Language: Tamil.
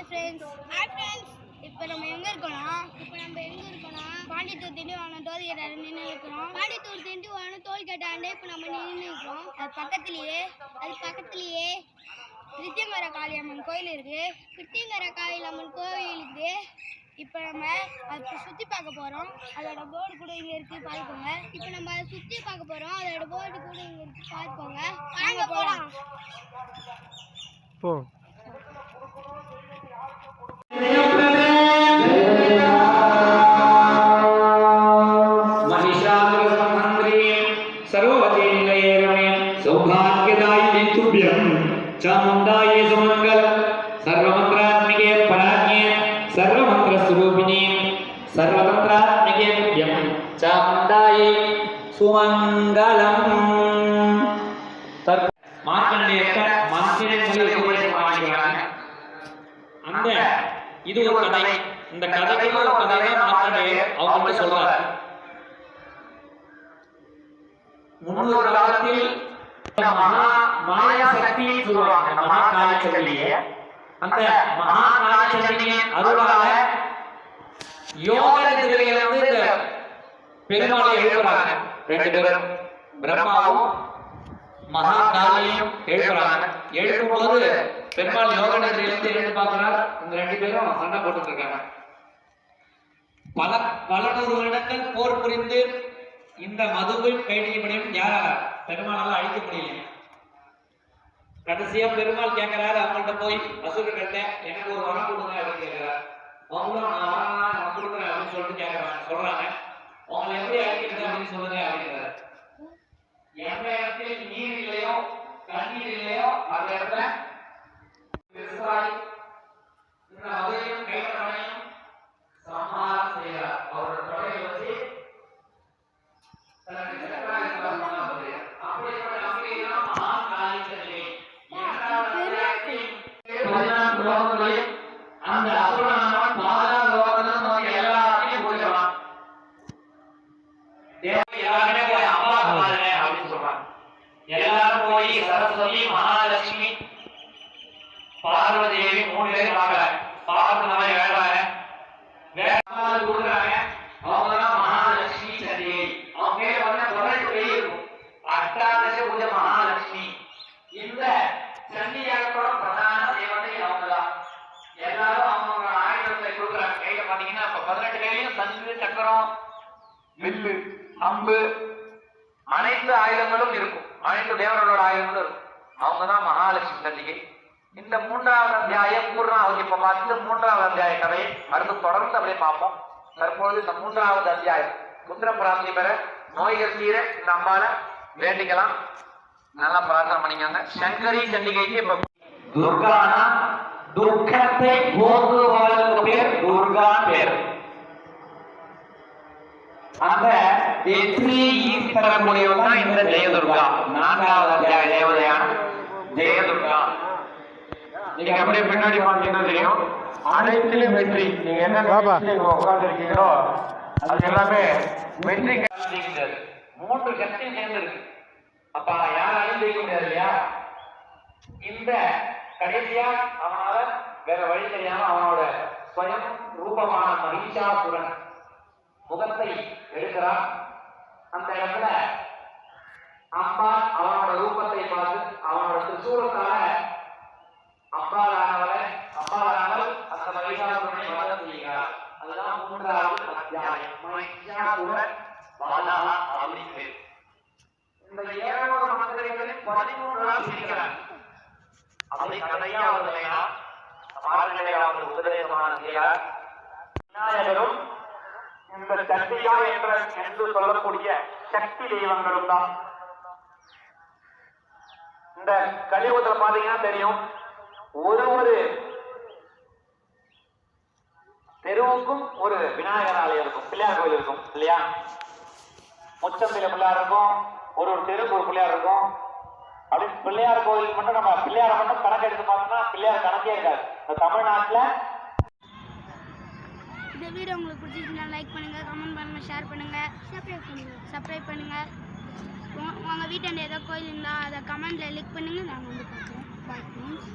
ஹாய் ஃப்ரெண்ட்ஸ் ஹாய் ஃப்ரெண்ட்ஸ் இப்போ நம்ம எங்கே இருக்கோம்னா? இப்போ நம்ம எங்கே இருக்கோம்னா? பாண்டித்தூர் திண்டிவனம் டோல்கேட் நின்று இருக்கிறோம். பாண்டித்தூர் திண்டிவனம் டோல்கேட் ஆண்டு இப்போ நம்ம நின்று இருக்கிறோம். அது பக்கத்துலேயே அது பக்கத்துலேயே கிருத்தியங்கர காளியம்மன் கோயில் இருக்குது கிருத்தியங்கர காளியம்மன் கோயிலுக்கு இப்போ நம்ம அதை சுற்றி பார்க்க போகிறோம் அதோட போர்டு கூட இங்கே இருக்குது பார்த்துக்கோங்க. இப்போ நம்ம அதை சுற்றி பார்க்க போகிறோம் அதோட போர்டு கூட இங்கே இருக்குது பார்த்துக்கோங்க. வாங்க போகலாம் போ. सौभाग्यदायिने तुभ्यं चामुण्डाये सुमङ्गलं सर्वमन्त्रात्मिके पराज्ञे सर्वमन्त्रस्वरूपिणे सर्वतन्त्रात्मिके तुभ्यं चामुण्डाये சுமங்கலம் மார்க்கண்டேயர் மந்திரங்களை உபதேசம் பண்ணிக்கிறாங்க அந்த இது ஒரு கதை இந்த கதைக்குள்ள ஒரு கதை தான் மார்க்கண்டேயர் அவங்க சொல்றாரு முன்னொரு காலத்தில் மகா மாயா சக்தியை சொல்லுவாங்க. அந்த மகா காலச்சந்திரியின் அருளால யோக நிதிரையில வந்து இந்த பெருமாளை எழுப்புறாங்க. ரெண்டு பேரும். பிரம்மாவும் மகா காளியும் எழுப்புறாங்க. எழுப்பும் போது பெருமாள் யோக நிதிரையிலிருந்து எழுந்து பார்க்கிறார். இந்த ரெண்டு பேரும் சண்டை போட்டுட்டு இருக்காங்க. பல பல நூறு வருடங்கள் போர் புரிந்து இந்த மதுவை கைடிக்க முடியும் யாரால? பெருமாளால அழிக்க முடியல கடைசியா பெருமாள் கேட்கிறாரு அவங்கள்ட்ட போய் அசுரர்கிட்ட எனக்கு ஒரு வரம் கொடுங்க அப்படின்னு கேட்கிறார். அவங்களும் நான் வரம் நான் கொடுக்குறேன் அப்படின்னு சொல்லிட்டு கேட்கறாங்க. சொல்றாங்க. உங்களை எப்படி அழிக்கிறது அப்படின்னு சொல்லுங்க அப்படிங்கிறாரு எந்த இடத்துல நீர் இல்லையோ தண்ணீர் இல்லையோ அந்த இடத்துல விவசாயி தேவன் எல்லாருமே போய் அம்மா பாருங்க அப்படின்னு சொல்றாங்க. எல்லாரும் போய் சரஸ்வதி மகாலட்சுமி பார்வதி தேவி மூணு பேரும் பார்க்கறாங்க. பார்க்கறவங்க வேண்டாங்க வேண்டாம் கொடுக்குறாங்க அவங்க தான் மகாலட்சுமி சந்திரிகை அவங்க பேர் வந்து தொடர்ந்து வெளியிருக்கும் அஷ்டாதச பூஜ மகாலட்சுமி. இந்த சண்டியாகத்தோட பிரதான தேவதை அவங்க தான். எல்லாரும் அவங்க ஆயுதத்தை கொடுக்குறாங்க. கையில பாத்தீங்கன்னா இப்ப பதினெட்டு கையிலையும் சங்கு சக்கரம் வில்லு அம்பு அனைத்து ஆயுதங்களும் இருக்கும். அனைத்து தேவர்களோட ஆயுதங்களும் இருக்கும். அவங்க தான் மகாலட்சுமி சண்டிகை. இந்த மூன்றாவது அத்தியாயம் பூர்ணாவதி இப்ப பார்த்து மூன்றாவது அத்தியாய கதையை அடுத்து தொடர்ந்து அப்படியே பார்ப்போம். தற்பொழுது இந்த மூன்றாவது அத்தியாயம். புத்திர பிராப்தி பெற நோய்கள் தீர இந்த அம்பால வேண்டிக்கலாம். நல்லா பிரார்த்தனை பண்ணிக்கோங்க. சங்கரி சண்டிகைக்கு இப்ப துர்கானா துர்க்கத்தை போக்குவதற்கு பேர் துர்கா பேர். அந்த வெற்றி ஈஸ்வரமுடையவங்க தான் இந்த ஜெயதுர்கா. நான்காவது தேவதையான ஜெயதுர்கா. நீங்க அப்படியே பின்னாடி பார்த்தீங்கன்னா தெரியும். அனைத்திலும் வெற்றி. நீங்க என்ன. உட்கார்ந்து இருக்கீங்களோ அது எல்லாமே வெற்றி மூன்று சக்தியும் சேர்ந்து இருக்கு அப்ப யாராலையும் ஜெயிக்க முடியாது இல்லையா? இந்த கடைசியா அவனால வேற வழி தெரியாம அவனோட ஸ்வயம் ரூபமான மகிஷாசுரன் முகத்தை எடுக்கிறான் அந்த இடத்துல அம்மா அவனோட ரூபத்தை பார்த்து அவனோட திரிசூலத்தால அம்பாலானவளை அம்பாலானவள் அந்த மகிஷாசுரனை வத செய்கிறார் மூன்றாவது அத்தியாயம் மகிஷாசுரன் வதா அப்படின்னு இந்த ஏழாவது மந்திரங்களில் பதிமூன்றாம் நாள் பிரிக்கிறார் அப்படி கதையா வருதுலையா மார்கழி அவர் உபதேசமான விநாயகரும் இந்த சக்தியா என்ற என்று சொல்லக்கூடிய சக்தி தெய்வங்களும் தான் இந்த கலியுகத்துல பாத்தீங்கன்னா தெரியும் ஒரு ஒரு தெருவுக்கும் ஒரு விநாயகர் ஆலயம் இருக்கும் பிள்ளையார் கோயில் இருக்கும் இல்லையா? முச்சந்தில பிள்ளையார் இருக்கும் ஒரு ஒரு தெருவுக்கு ஒரு பிள்ளையார் இருக்கும். அப்படி பிள்ளையார் கோயில் மட்டும் நம்ம பிள்ளையாரை மட்டும் கணக்கு எடுத்து பார்த்தோம்னா பிள்ளையார் கணக்கே இருக்காது. இந்த தமிழ்நாட்டில் இந்த வீடியோ உங்களுக்கு பிடிச்சிருந்தா லைக் பண்ணுங்கள் கமெண்ட் பண்ணுங்க ஷேர் பண்ணுங்கள் சப்ஸ்கிரைப் பண்ணுங்கள் சப்ஸ்கிரைப் பண்ணுங்கள் உங்கள் வீட்டாண்ட ஏதோ கோயில் இருந்தால் அதை கமெண்ட்டில் லிக் பண்ணுங்கள் நாங்கள் வந்து பார்க்குறோம். Bye friends